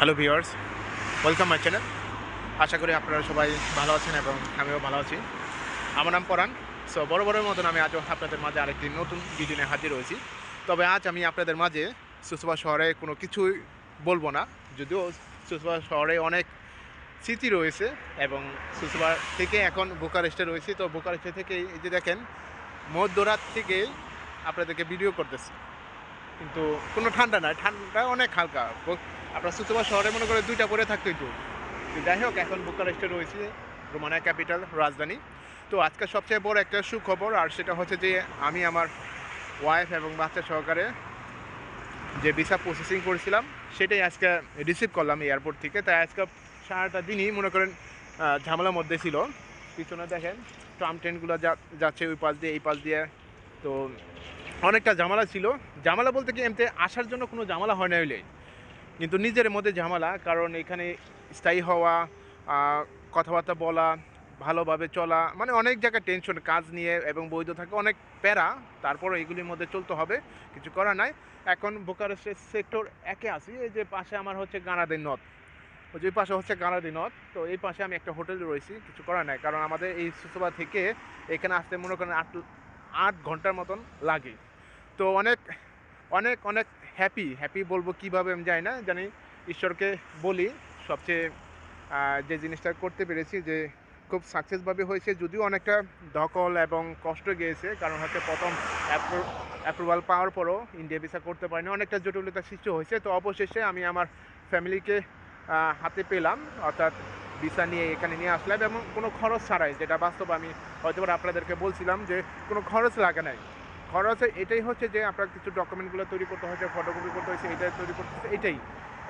Hello viewers welcome my channel আশা করি আপনারা সবাই ভালো আছেন এবং আমিও ভালো আছি। আমার নাম পরাণ। সো বড় বড়ের মতন আমি আজও আপনাদের মাঝে আরেকটি নতুন ভিডিও নিয়ে হাজির হয়েছি। তবে আজ আমি আপনাদের মাঝে সুসবা শহরে কোনো কিছুই বলব না। যদিও সুসবা শহরে অনেক স্মৃতি রয়েছে এবং সুসবা থেকে এখন বুকারেস্টে রয়েছি। তো বুকারেস্টে থেকে এই যে দেখেন, মধ্যরাত থেকে আপনাদেরকে ভিডিও করতেছি। কিন্তু কোনো ঠান্ডা নাই। ঠান্ডা অনেক হালকা। আপনার সুতবা শহরে মনে করে দুইটা পরে থাকতো একটু তো যাই হোক, এখন বুকারেস্টে রয়েছে রোমানিয়া ক্যাপিটাল রাজধানী। তো আজকে সবচেয়ে বড় একটা সুখবর, আর সেটা হচ্ছে যে আমি আমার ওয়াইফ এবং বাচ্চা সহকারে যে ভিসা প্রসেসিং করেছিলাম, সেটাই আজকে রিসিভ করলাম এয়ারপোর্ট থেকে। তাই আজকে সারাটা দিনই মনে করেন ঝামেলার মধ্যে ছিল। পিছনে দেখেন ট্রাম ট্রেনগুলো যাচ্ছে ওই পাশ দিয়ে, এই পাশ দিয়ে। তো অনেকটা ঝামেলা ছিল। ঝামেলা বলতে কি এমতে আসার জন্য কোনো ঝামেলা হয় না হইলে কিন্তু নিজের মধ্যে ঝামেলা, কারণ এখানে স্থায়ী হওয়া কথাবার্তা বলা, ভালোভাবে চলা মানে অনেক জায়গায় টেনশন কাজ নিয়ে এবং বৈধ থাকে অনেক প্যারা, তারপরও এগুলির মধ্যে চলতে হবে, কিছু করার নাই। এখন বোকারেস্টের সেক্টর একে আসি এই যে পাশে আমার হচ্ছে গানাদি নদ। ওই যে পাশে হচ্ছে গানাদি নদ, তো এই পাশে আমি একটা হোটেলে রয়েছি, কিছু করার নাই, কারণ আমাদের এই সুসভা থেকে এখানে আসতে মনে করেন আট আট ঘণ্টার মতন লাগে। তো অনেক অনেক অনেক হ্যাপি হ্যাপি বলব কীভাবে আমি জানি না, জানি ঈশ্বরকে বলি সবচেয়ে যে জিনিসটা করতে পেরেছি যে খুব সাকসেসভাবে হয়েছে, যদিও অনেকটা ধকল এবং কষ্ট গিয়েছে, কারণ হচ্ছে প্রথম অ্যাপ্রুভাল পাওয়ার পরও ইন্ডিয়া ভিসা করতে পারিনি, অনেকটা জটিলতা সৃষ্টি হয়েছে, তো অবশেষে আমি আমার ফ্যামিলিকে হাতে পেলাম, অর্থাৎ ভিসা নিয়ে এখানে নিয়ে আসলাম, এবং কোনো খরচ ছাড়াই, যেটা বাস্তব আমি হয়তো আপনাদেরকে বলছিলাম যে কোনো খরচ লাগে নাই। খরচ এটাই হচ্ছে যে আপনার কিছু ডকুমেন্টগুলো তৈরি করতে হয়েছে ফটোকপি করতে হয়েছে এটা তৈরি করতে হচ্ছে এটাই।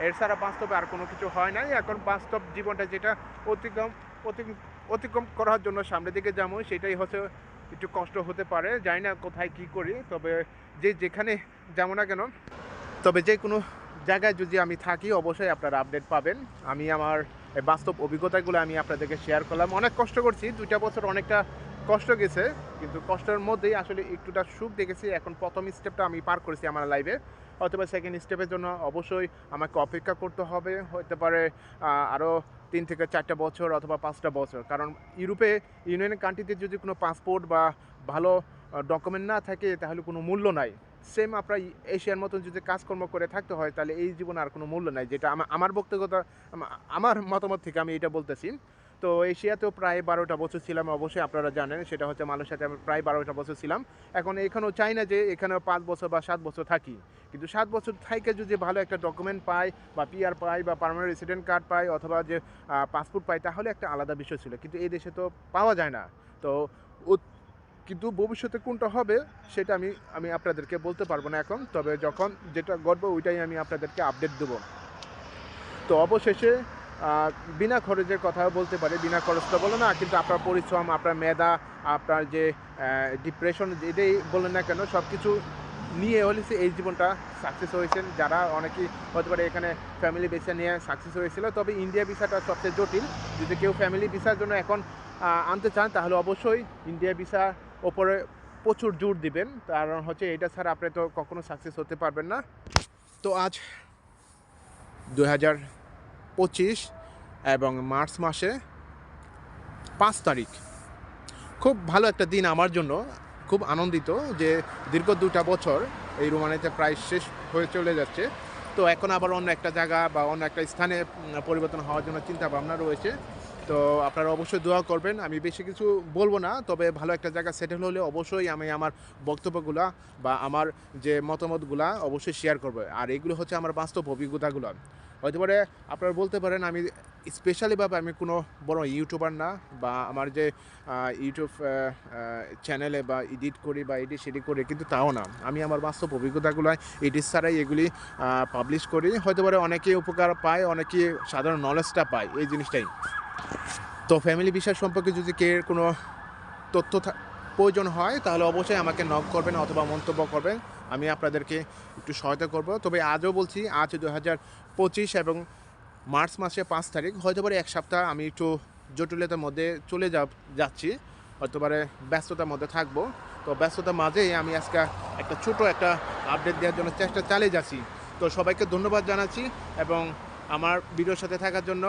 এর ছাড়া বাস্তবে আর কোনো কিছু হয় নাই। এখন বাস্তব জীবনটা যেটা অতিক্রম অতিক্রম অতিক্রম করার জন্য সামনের দিকে যাব, সেটাই হচ্ছে একটু কষ্ট হতে পারে। জানি না কোথায় কী করি, তবে যে যেখানে যাব না কেন, তবে যে কোনো জায়গায় যদি আমি থাকি, অবশ্যই আপনারা আপডেট পাবেন। আমি আমার বাস্তব অভিজ্ঞতাগুলো আমি আপনাদেরকে শেয়ার করলাম। অনেক কষ্ট করছি, দুইটা বছর অনেকটা কষ্ট গেছে, কিন্তু কষ্টের মধ্যেই আসলে একটুটা সুখ দেখেছি। এখন প্রথম স্টেপটা আমি পার করেছি আমার লাইফে অথবা সেকেন্ড স্টেপের জন্য অবশ্যই আমাকে অপেক্ষা করতে হবে। হতে পারে আরও তিন থেকে চারটা বছর অথবা পাঁচটা বছর। কারণ ইউরোপে ইউনিয়ন কান্ট্রিতে যদি কোনো পাসপোর্ট বা ভালো ডকুমেন্ট না থাকে, তাহলে কোনো মূল্য নাই। সেম আপনার এশিয়ার মতন যদি কাজকর্ম করে থাকতে হয়, তাহলে এই জীবনে আর কোনো মূল্য নাই। যেটা আমার আমা- আমার মতামত থেকে আমি এটা বলতেছি। তো এশিয়াতেও প্রায় বারোটা বছর ছিলাম, অবশ্যই আপনারা জানেন, সেটা হচ্ছে মালয়েশিয়াতে আমি প্রায় বারোটা বছর ছিলাম। এখন এখানেও চাই না যে এখানেও পাঁচ বছর বা সাত বছর থাকি। কিন্তু সাত বছর থেকে যদি ভালো একটা ডকুমেন্ট পাই বা পিআর পাই বা পার্মানেন্ট রেসিডেন্ট কার্ড পাই অথবা যে পাসপোর্ট পাই, তাহলে একটা আলাদা বিষয় ছিল। কিন্তু এই দেশে তো পাওয়া যায় না। তো কিন্তু ভবিষ্যতে কোনটা হবে, সেটা আমি আমি আপনাদেরকে বলতে পারব না এখন। তবে যখন যেটা ঘটবে, ওইটাই আমি আপনাদেরকে আপডেট দেবো। তো অবশেষে বিনা খরচের কথা বলতে পারি, বিনা খরচটা বলো না, কিন্তু আপনার পরিশ্রম, আপনার মেধা, আপনার যে ডিপ্রেশন এটাই বলেন না কেন সব কিছু নিয়ে হলে সে এই জীবনটা সাকসেস হয়েছেন। যারা অনেকেই হতে পারে এখানে ফ্যামিলি ভিসা নিয়ে সাকসেস হয়েছিল, তবে ইন্ডিয়া ভিসাটা সবচেয়ে জটিল। যদি কেউ ফ্যামিলি ভিসার জন্য এখন আনতে চান, তাহলে অবশ্যই ইন্ডিয়া ভিসা ওপরে প্রচুর জোর দিবেন। কারণ হচ্ছে এটা ছাড়া আপনি তো কখনো সাকসেস হতে পারবেন না। তো আজ দু হাজার পঁচিশ এবং মার্চ মাসে পাঁচ তারিখ। খুব ভালো একটা দিন আমার জন্য। খুব আনন্দিত যে দীর্ঘ দুটা বছর এই রোমানিতে প্রায় শেষ হয়ে চলে যাচ্ছে। তো এখন আবার অন্য একটা জায়গা বা অন্য একটা স্থানে পরিবর্তন হওয়ার জন্য চিন্তা ভাবনা রয়েছে। তো আপনারা অবশ্যই দোয়া করবেন। আমি বেশি কিছু বলব না, তবে ভালো একটা জায়গা সেটেল হলে অবশ্যই আমি আমার বক্তব্যগুলা বা আমার যে মতামতগুলা অবশ্যই শেয়ার করব। আর এগুলো হচ্ছে আমার বাস্তব অভিজ্ঞতাগুলো। হতে পারে আপনারা বলতে পারেন আমি স্পেশালিভাবে আমি কোনো বড় ইউটিউবার না বা আমার যে ইউটিউব চ্যানেলে বা এডিট করি বা এডিট সেডিট করি কিন্তু তাও না। আমি আমার বাস্তব অভিজ্ঞতাগুলো এডিট ছাড়াই এগুলি পাবলিশ করি। হয়তো পারে অনেকে উপকার পায় অনেকে সাধারণ নলেজটা পায় এই জিনিসটাই। তো ফ্যামিলি বিষয় সম্পর্কে যদি কে কোনো তথ্য প্রয়োজন হয় তাহলে অবশ্যই আমাকে নক করবেন অথবা মন্তব্য করবেন। আমি আপনাদেরকে একটু সহায়তা করব। তবে আজও বলছি, আজ দু হাজার পঁচিশ এবং মার্চ মাসে পাঁচ তারিখ। হয়তো পারে এক সপ্তাহ আমি একটু জটিলতার মধ্যে চলে যা যাচ্ছি। হয়তো পারে ব্যস্ততার মধ্যে থাকব। তো ব্যস্ততার মাঝেই আমি আজকে একটা ছোট একটা আপডেট দেওয়ার জন্য চেষ্টা চালিয়ে যাচ্ছি। তো সবাইকে ধন্যবাদ জানাচ্ছি এবং আমার ভিডিওর সাথে থাকার জন্য